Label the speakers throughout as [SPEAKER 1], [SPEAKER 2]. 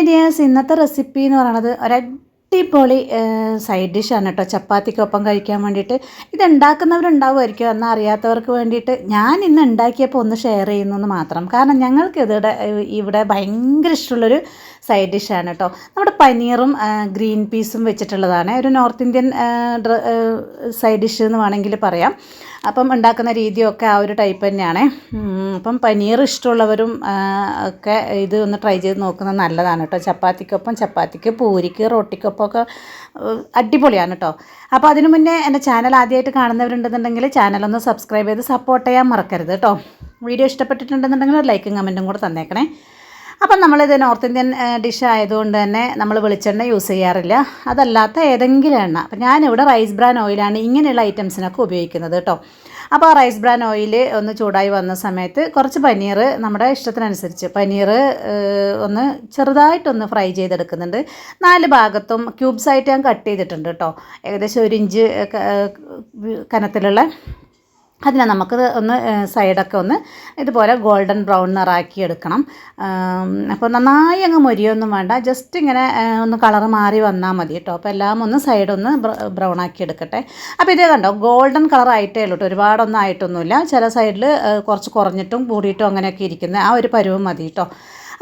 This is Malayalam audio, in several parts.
[SPEAKER 1] ഹായ് ഇന്നത്തെ റെസിപ്പി എന്ന് പറയുന്നത് ഒരടിപൊളി സൈഡ് ഡിഷാണ് കേട്ടോ ചപ്പാത്തിക്കൊപ്പം കഴിക്കാൻ വേണ്ടിയിട്ട്. ഇത് ഉണ്ടാക്കുന്നവരുണ്ടാവുമായിരിക്കും എന്നാൽ അറിയാത്തവർക്ക് വേണ്ടിയിട്ട് ഞാൻ ഇന്ന് ഉണ്ടാക്കിയപ്പോൾ ഒന്ന് ഷെയർ ചെയ്യുന്നു എന്ന് മാത്രം. കാരണം ഞങ്ങൾക്ക് ഇതിടെ ഇവിടെ ഭയങ്കര ഇഷ്ടമുള്ളൊരു സൈഡ് ഡിഷാണ് കേട്ടോ നമ്മുടെ പനീറും ഗ്രീൻ പീസും വെച്ചിട്ടുള്ളതാണ്. ഒരു നോർത്ത് ഇന്ത്യൻ സൈഡ് ഡിഷ് എന്ന് വേണമെങ്കിൽ പറയാം. അപ്പം ഉണ്ടാക്കുന്ന രീതിയൊക്കെ ആ ഒരു ടൈപ്പ് തന്നെയാണ്. അപ്പം പനീർ ഇഷ്ടമുള്ളവരും ഒക്കെ ഇത് ഒന്ന് ട്രൈ ചെയ്ത് നോക്കുന്നത് നല്ലതാണ് കേട്ടോ. ചപ്പാത്തിക്കൊപ്പം ചപ്പാത്തിക്ക് പൂരിക്ക് റൊട്ടിക്കൊപ്പം ഒക്കെ അടിപൊളിയാണ് കേട്ടോ. അപ്പോൾ അതിനു മുന്നേ എന്റെ ചാനൽ ആദ്യമായിട്ട് കാണുന്നവരുണ്ടെന്നുണ്ടെങ്കിൽ ചാനലൊന്ന് സബ്സ്ക്രൈബ് ചെയ്ത് സപ്പോർട്ട് ചെയ്യാൻ മറക്കരുത് കേട്ടോ. വീഡിയോ ഇഷ്ടപ്പെട്ടിട്ടുണ്ടെന്നുണ്ടെങ്കിൽ ലൈക്കും കമന്റും കൂടെ തന്നേക്കണേ. അപ്പം നമ്മളിത് നോർത്ത് ഇന്ത്യൻ ഡിഷ് ആയതുകൊണ്ട് തന്നെ നമ്മൾ വെളിച്ചെണ്ണ യൂസ് ചെയ്യാറില്ല. അതല്ലാത്ത ഏതെങ്കിലും എണ്ണ. അപ്പം ഞാനിവിടെ റൈസ് ബ്രാൻ ഓയിലാണ് ഇങ്ങനെയുള്ള ഐറ്റംസിനൊക്കെ ഉപയോഗിക്കുന്നത് കേട്ടോ. അപ്പോൾ ആ റൈസ് ബ്രാൻ ഓയിൽ ഒന്ന് ചൂടായി വന്ന സമയത്ത് കുറച്ച് പനീർ നമ്മുടെ ഇഷ്ടത്തിനനുസരിച്ച് പനീർ ഒന്ന് ചെറുതായിട്ടൊന്ന് ഫ്രൈ ചെയ്തെടുക്കുന്നുണ്ട്. നാല് ഭാഗത്തും ക്യൂബ്സായിട്ട് ഞാൻ കട്ട് ചെയ്തിട്ടുണ്ട് കേട്ടോ. ഏകദേശം ഒരു ഇഞ്ച് കനത്തിലുള്ള അതിനെ നമുക്ക് ഒന്ന് സൈഡൊക്കെ ഒന്ന് ഇതുപോലെ ഗോൾഡൻ ബ്രൗൺ നിറാക്കി എടുക്കണം. അപ്പോൾ നന്നായി അങ്ങ് മൊരിയൊന്നും വേണ്ട. ജസ്റ്റ് ഇങ്ങനെ ഒന്ന് കളർ മാറി വന്നാൽ മതി കേട്ടോ. അപ്പോൾ എല്ലാം ഒന്ന് സൈഡൊന്ന് ബ്രൗൺ ആക്കി എടുക്കട്ടെ. അപ്പോൾ ഇത് കണ്ടോ? ഗോൾഡൻ കളർ ആയിട്ടേ ഉള്ളൂ കേട്ടോ. ഒരുപാടൊന്നും ആയിട്ടൊന്നുമില്ല ചില സൈഡിൽ കുറച്ച് കുറഞ്ഞിട്ടും കൂടിയിട്ടും അങ്ങനെയൊക്കെ ഇരിക്കുന്നത് ആ ഒരു പരുവം മതി കേട്ടോ.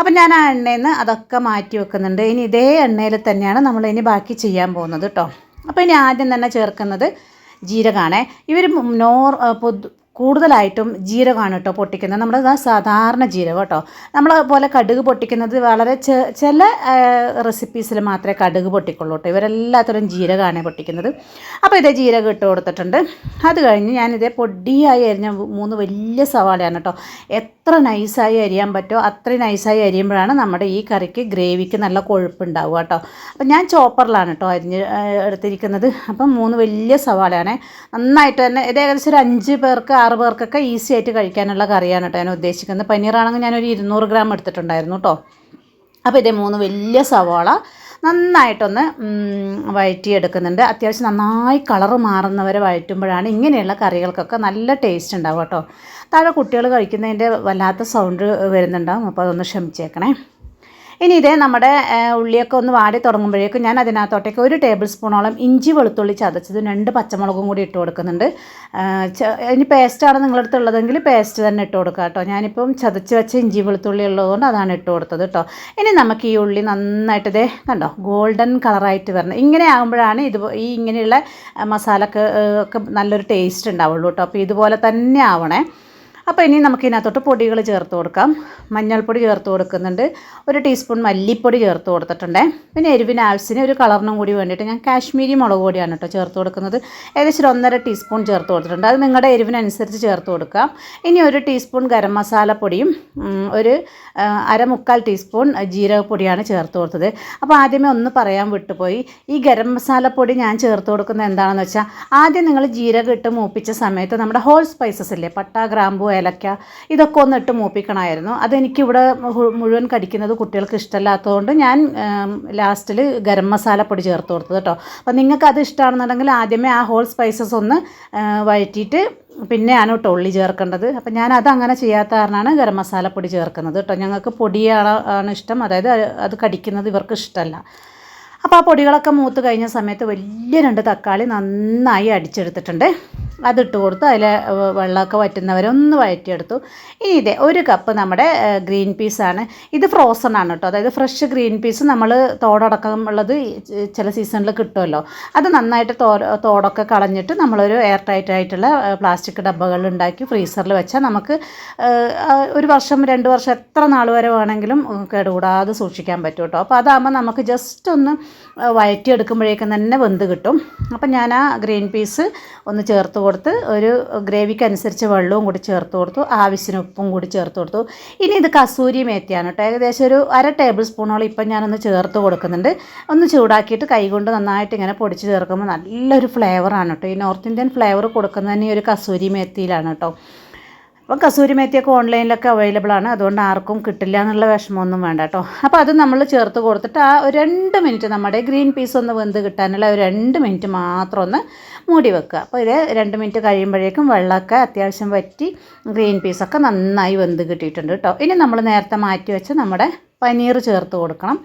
[SPEAKER 1] അപ്പം ഞാൻ ആ എണ്ണയിൽ നിന്ന് അതൊക്കെ മാറ്റി വെക്കുന്നുണ്ട്. ഇനി ഇതേ എണ്ണയിൽ തന്നെയാണ് നമ്മൾ ഇനി ബാക്കി ചെയ്യാൻ പോകുന്നത് കേട്ടോ. അപ്പോൾ ഇനി ആദ്യം തന്നെ ചേർക്കുന്നത് ജീരകമാണ് ഇവർ നോർ പൊതു കൂടുതലായിട്ടും ജീരകമാണ് കേട്ടോ പൊട്ടിക്കുന്നത്. നമ്മുടെ സാധാരണ ജീരകം കേട്ടോ. നമ്മളെ പോലെ കടുക് പൊട്ടിക്കുന്നത് വളരെ ചില റെസിപ്പീസിൽ മാത്രമേ കടുക് പൊട്ടിക്കുള്ളൂ കേട്ടോ. ഇവരെല്ലാത്തരം ജീരകമാണ് പൊട്ടിക്കുന്നത്. അപ്പോൾ ഇതേ ജീരകം ഇട്ട് കൊടുത്തിട്ടുണ്ട്. അത് കഴിഞ്ഞ് ഞാനിതേ പൊടിയായി അരിഞ്ഞ മൂന്ന് വലിയ സവാളയാണ് കേട്ടോ. എത്ര നൈസായി അരിയാൻ പറ്റുമോ അത്രയും നൈസായി അരിയുമ്പോഴാണ് നമ്മുടെ ഈ കറിക്ക് ഗ്രേവിക്ക് നല്ല കൊഴുപ്പുണ്ടാവുക കേട്ടോ. അപ്പം ഞാൻ ചോപ്പറിലാണ് കേട്ടോ അരിഞ്ഞ് എടുത്തിരിക്കുന്നത്. അപ്പം മൂന്ന് വലിയ സവാളയാണ്. നന്നായിട്ട് തന്നെ ഇത് ഏകദേശം ഒരു അഞ്ച് പേർക്ക് ആറ് പേർക്കൊക്കെ ഈസി ആയിട്ട് കഴിക്കാനുള്ള കറിയാണ് കേട്ടോ ഞാൻ ഉദ്ദേശിക്കുന്നത്. പനീറാണെങ്കിൽ ഞാനൊരു ഇരുന്നൂറ് ഗ്രാം എടുത്തിട്ടുണ്ടായിരുന്നു കേട്ടോ. അപ്പോൾ ഇതേ മൂന്ന് വലിയ സവാള നന്നായിട്ടൊന്ന് വഴറ്റി വഴറ്റിയെടുക്കുന്നുണ്ട്. അത്യാവശ്യം നന്നായി കളറ് മാറുന്നവരെ വഴറ്റുമ്പോഴാണ് ഇങ്ങനെയുള്ള കറികൾക്കൊക്കെ നല്ല ടേസ്റ്റ് ഉണ്ടാവും കേട്ടോ. താഴെ കുട്ടികൾ കഴിക്കുന്നതിന്റെ വല്ലാത്ത സൗണ്ട് വരുന്നുണ്ടാവും. അപ്പോൾ അതൊന്ന് ക്ഷമിച്ചേക്കണേ. ഇനി ഇതേ നമ്മുടെ ഉള്ളിയൊക്കെ ഒന്ന് വാടി തുടങ്ങുമ്പോഴേക്കും ഞാൻ അതിനകത്തോട്ടേക്ക് ഒരു ടേബിൾ സ്പൂണോളം ഇഞ്ചി വെളുത്തുള്ളി ചതച്ചതും രണ്ട് പച്ചമുളകും കൂടി ഇട്ട് കൊടുക്കുന്നുണ്ട്. ഇനി പേസ്റ്റാണ് നിങ്ങളടുത്ത് ഉള്ളതെങ്കിൽ പേസ്റ്റ് തന്നെ ഇട്ട് കൊടുക്കുക കേട്ടോ. ഞാനിപ്പം ചതച്ച് വെച്ച ഇഞ്ചി വെളുത്തുള്ളി ഉള്ളതുകൊണ്ട് അതാണ് ഇട്ട് കൊടുത്തത് കേട്ടോ. ഇനി നമുക്ക് ഈ ഉള്ളി നന്നായിട്ട് ഇതേ കണ്ടോ ഗോൾഡൻ കളറായിട്ട് വരണം. ഇങ്ങനെ ആകുമ്പോഴാണ് ഇത് ഈ ഇങ്ങനെയുള്ള മസാലക്ക് ഒക്കെ നല്ലൊരു ടേസ്റ്റ് ഉണ്ടാവുള്ളൂ കേട്ടോ. അപ്പോൾ ഇതുപോലെ തന്നെ ആവണേ. അപ്പോൾ ഇനി നമുക്ക് ഇതിനകത്തോട്ട് പൊടികൾ ചേർത്ത് കൊടുക്കാം. മഞ്ഞൾപ്പൊടി ചേർത്ത് കൊടുക്കുന്നുണ്ട്. ഒരു ടീസ്പൂൺ മല്ലിപ്പൊടി ചേർത്ത് കൊടുത്തിട്ടുണ്ട്. പിന്നെ എരിവിന് ആവശ്യത്തിന് ഒരു കളറിനും കൂടി വേണ്ടിയിട്ട് ഞാൻ കാശ്മീരി മുളക് പൊടിയാണ് കേട്ടോ ചേർത്ത് കൊടുക്കുന്നത്. ഏകദേശം ഒരു ഒന്നര ടീസ്പൂൺ ചേർത്ത് കൊടുത്തിട്ടുണ്ട്. അത് നിങ്ങളുടെ എരിവിനനുസരിച്ച് ചേർത്ത് കൊടുക്കാം. ഇനി ഒരു ടീസ്പൂൺ ഗരം മസാലപ്പൊടിയും പൊടിയും ഒരു അരമുക്കാൽ ടീസ്പൂൺ ജീരകപ്പൊടിയാണ് ചേർത്ത് കൊടുത്തത്. അപ്പോൾ ആദ്യമേ ഒന്ന് പറയാൻ വിട്ടുപോയി. ഈ ഗരം മസാലപ്പൊടി ഞാൻ ചേർത്ത് കൊടുക്കുന്നത് എന്താണെന്ന് വെച്ചാൽ ആദ്യം നിങ്ങൾ ജീരകം ഇട്ട് മൂപ്പിച്ച സമയത്ത് നമ്മുടെ ഹോൾ സ്പൈസസ് ഇല്ലേ പട്ട ഗ്രാമ്പു ഏലക്ക ഇതൊക്കെ ഒന്ന് ഇട്ട് മൂപ്പിക്കണമായിരുന്നു. അതെനിക്കിവിടെ മുഴുവൻ കടിക്കുന്നത് കുട്ടികൾക്ക് ഇഷ്ടമല്ലാത്തതുകൊണ്ട് ഞാൻ ലാസ്റ്റിൽ ഗരം മസാല പൊടി ചേർത്ത് കൊടുത്തത് കേട്ടോ. അപ്പോൾ നിങ്ങൾക്ക് അത് ഇഷ്ടമാണെന്നുണ്ടെങ്കിൽ ആദ്യമേ ആ ഹോൾ സ്പൈസസ് ഒന്ന് വഴറ്റിയിട്ട് പിന്നെയാണ് കേട്ടോ ഉള്ളി ചേർക്കേണ്ടത്. അപ്പം ഞാൻ അത് അങ്ങനെ ചെയ്യാത്ത കാരണമാണ് ഗരം പൊടി ചേർക്കുന്നത് കേട്ടോ. ഞങ്ങൾക്ക് പൊടിയാണ് ഇഷ്ടം. അതായത് അത് അത് കടിക്കുന്നത് ഇവർക്ക് ഇഷ്ടമല്ല. അപ്പോൾ ആ പൊടികളൊക്കെ മൂത്ത് കഴിഞ്ഞ സമയത്ത് വലിയ രണ്ട് തക്കാളി നന്നായി അടിച്ചെടുത്തിട്ടുണ്ട്. അതിട്ട് കൊടുത്ത് അതിൽ വെള്ളമൊക്കെ വറ്റുന്നവരെ ഒന്ന് വഴറ്റിയെടുത്തു. ഇനി ഇതേ ഒരു കപ്പ് നമ്മുടെ ഗ്രീൻ പീസാണ് ഇത് ഫ്രോസൺ ആണ് കേട്ടോ. അതായത് ഫ്രഷ് ഗ്രീൻ പീസ് നമ്മൾ തോടടക്കം ഉള്ളത് ചില സീസണിൽ കിട്ടുമല്ലോ. അത് നന്നായിട്ട് തോ തോടൊക്കെ കളഞ്ഞിട്ട് നമ്മളൊരു എയർ ടൈറ്റ് ആയിട്ടുള്ള പ്ലാസ്റ്റിക് ഡബ്ബകൾ ഉണ്ടാക്കി ഫ്രീസറിൽ വെച്ചാൽ നമുക്ക് ഒരു വർഷം രണ്ട് വർഷം എത്ര നാൾ വരെ വേണമെങ്കിലും കേടുകൂടാതെ സൂക്ഷിക്കാൻ പറ്റും കേട്ടോ. അപ്പോൾ അതാകുമ്പോൾ നമുക്ക് ജസ്റ്റ് ഒന്ന് വഴറ്റിയെടുക്കുമ്പോഴേക്കും തന്നെ വെന്ത് കിട്ടും. അപ്പം ഞാൻ ആ ഗ്രീൻ പീസ് ഒന്ന് ചേർത്ത് കൊടുത്ത് ഒരു ഗ്രേവിക്ക് അനുസരിച്ച് വെള്ളവും കൂടി ചേർത്ത് കൊടുത്തു ആവശ്യത്തിന് ഉപ്പും കൂടി ചേർത്ത് കൊടുത്തു. ഇനി ഇത് കസൂരി മേത്തിയാണ് കേട്ടോ. ഏകദേശം ഒരു അര ടേബിൾ സ്പൂണോളം ഇപ്പം ഞാനൊന്ന് ചേർത്ത് കൊടുക്കുന്നുണ്ട്. ഒന്ന് ചൂടാക്കിയിട്ട് കൈകൊണ്ട് നന്നായിട്ട് ഇങ്ങനെ പൊടിച്ച് ചേർക്കുമ്പോൾ നല്ലൊരു ഫ്ലേവറാണ് കേട്ടോ. ഈ നോർത്ത് ഇന്ത്യൻ ഫ്ലേവർ കൊടുക്കുന്നത് തന്നെ ഈ ഒരു കസൂരി മേത്തിയിലാണ് കേട്ടോ. അപ്പം കസൂരി മേത്തിയൊക്കെ ഓൺലൈനിലൊക്കെ അവൈലബിൾ ആണ്. അതുകൊണ്ട് ആർക്കും കിട്ടില്ല എന്നുള്ള വിഷമമൊന്നും വേണ്ട കേട്ടോ. അപ്പോൾ അത് നമ്മൾ ചേർത്ത് കൊടുത്തിട്ട് ആ രണ്ട് മിനിറ്റ് നമ്മുടെ ഗ്രീൻ പീസ് ഒന്ന് വെന്ത് കിട്ടാനുള്ള ഒരു രണ്ട് മിനിറ്റ് മാത്രം ഒന്ന് മൂടി വെക്കുക. അപ്പോൾ ഇത് രണ്ട് മിനിറ്റ് കഴിയുമ്പോഴേക്കും വെള്ളമൊക്കെ അത്യാവശ്യം വറ്റി ഗ്രീൻ പീസൊക്കെ നന്നായി വെന്ത് കിട്ടിയിട്ടുണ്ട് കേട്ടോ. ഇനി നമ്മൾ നേരത്തെ മാറ്റി വെച്ച് നമ്മുടെ പനീർ ചേർത്ത് കൊടുക്കണം.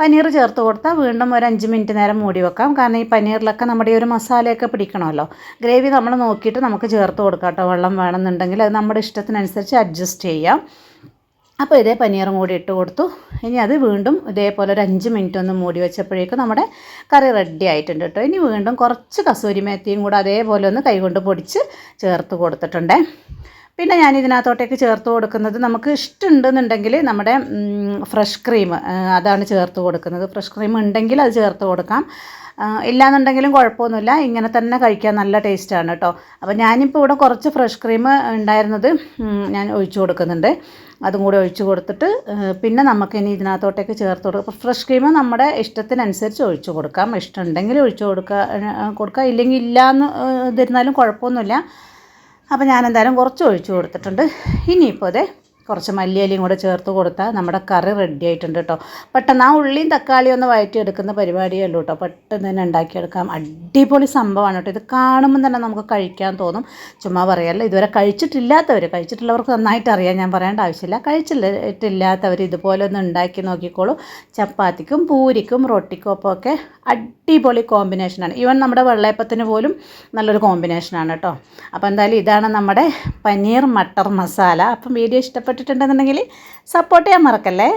[SPEAKER 1] പനീർ ചേർത്ത് കൊടുത്താൽ വീണ്ടും ഒരു അഞ്ച് മിനിറ്റ് നേരം മൂടി വെക്കാം. കാരണം ഈ പനീറിലൊക്കെ നമ്മുടെ ഈ ഒരു മസാലയൊക്കെ പിടിക്കണമല്ലോ. ഗ്രേവി നമ്മൾ നോക്കിയിട്ട് നമുക്ക് ചേർത്ത് കൊടുക്കാം കേട്ടോ. വെള്ളം വേണമെന്നുണ്ടെങ്കിൽ അത് നമ്മുടെ ഇഷ്ടത്തിനനുസരിച്ച് അഡ്ജസ്റ്റ് ചെയ്യാം. അപ്പോൾ ഇതേ പനീറും കൂടി ഇട്ട് കൊടുത്തു. ഇനി അത് വീണ്ടും ഇതേപോലെ ഒരു അഞ്ച് മിനിറ്റ് ഒന്ന് മൂടി വെച്ചപ്പോഴേക്കും നമ്മുടെ കറി റെഡി ആയിട്ടുണ്ട് കേട്ടോ. ഇനി വീണ്ടും കുറച്ച് കസൂരി മേത്തിയും കൂടെ അതേപോലെ ഒന്ന് കൈകൊണ്ട് പൊടിച്ച് ചേർത്ത് കൊടുത്തിട്ടുണ്ടേ. പിന്നെ ഞാൻ ഇതിനകത്തോട്ടേക്ക് ചേർത്ത് കൊടുക്കുന്നത് നമുക്ക് ഇഷ്ടമുണ്ടെന്നുണ്ടെങ്കിൽ നമ്മുടെ ഫ്രഷ് ക്രീം അതാണ് ചേർത്ത് കൊടുക്കുന്നത്. ഫ്രഷ് ക്രീം ഉണ്ടെങ്കിൽ അത് ചേർത്ത് കൊടുക്കാം. ഇല്ലാന്നുണ്ടെങ്കിലും കുഴപ്പമൊന്നുമില്ല. ഇങ്ങനെ തന്നെ കഴിക്കാൻ നല്ല ടേസ്റ്റാണ് കേട്ടോ. അപ്പോൾ ഞാനിപ്പോൾ ഇവിടെ കുറച്ച് ഫ്രഷ് ക്രീം ഉണ്ടായിരുന്നത് ഞാൻ ഒഴിച്ചു കൊടുക്കുന്നുണ്ട്. അതും കൂടി ഒഴിച്ചു കൊടുത്തിട്ട് പിന്നെ നമുക്ക് ഇനി ഇതിനകത്തോട്ടേക്ക് ചേർത്ത് കൊടുക്കാം. ഫ്രഷ് ക്രീം നമ്മുടെ ഇഷ്ടത്തിനനുസരിച്ച് ഒഴിച്ചു കൊടുക്കാം. ഇഷ്ടമുണ്ടെങ്കിൽ ഒഴിച്ചു കൊടുക്കുക കൊടുക്കുക ഇല്ലെങ്കിൽ ഇല്ലയെന്ന് ഇതിരുന്നാലും കുഴപ്പമൊന്നുമില്ല. അപ്പോൾ ഞാൻ എന്തായാലും കുറച്ച് ഒഴിച്ചു കൊടുത്തിട്ടുണ്ട്. ഇനിയിപ്പോൾ അതെ കുറച്ച് മല്ലിയിലയും കൂടെ ചേർത്ത് കൊടുത്താൽ നമ്മുടെ കറി റെഡി ആയിട്ടുണ്ട് കേട്ടോ പെട്ടെന്ന് ആ ഉള്ളിയും തക്കാളിയും ഒന്ന് വഴറ്റിയെടുക്കുന്ന പരിപാടിയേ ഉള്ളൂ കേട്ടോ പെട്ടെന്ന് തന്നെ ഉണ്ടാക്കിയെടുക്കാം. അടിപൊളി സംഭവമാണ് കേട്ടോ ഇത് കാണുമ്പോൾ തന്നെ നമുക്ക് കഴിക്കാൻ തോന്നും. ചുമ്മാ പറയല്ല ഇതുവരെ കഴിച്ചിട്ടില്ലാത്തവർ കഴിച്ചിട്ടുള്ളവർക്ക് നന്നായിട്ട് അറിയാം. ഞാൻ പറയേണ്ട ആവശ്യമില്ല. കഴിച്ചിട്ടില്ലാത്തവർ ഇതുപോലെ ഒന്ന് ഉണ്ടാക്കി നോക്കിക്കോളൂ. ചപ്പാത്തിക്കും പൂരിക്കും റൊട്ടിക്കും ഒപ്പം ഒക്കെ അടിപൊളി കോമ്പിനേഷനാണ് ഈവൻ നമ്മുടെ വെള്ളയപ്പത്തിന് പോലും നല്ലൊരു കോമ്പിനേഷനാണ് കേട്ടോ അപ്പോൾ എന്തായാലും ഇതാണ് നമ്മുടെ പനീർ മട്ടർ മസാല. അപ്പം വീഡിയോ ഇഷ്ടപ്പെട്ടിട്ടുണ്ടെന്നുണ്ടെങ്കിൽ സപ്പോർട്ട് ചെയ്യാൻ മറക്കല്ലേ?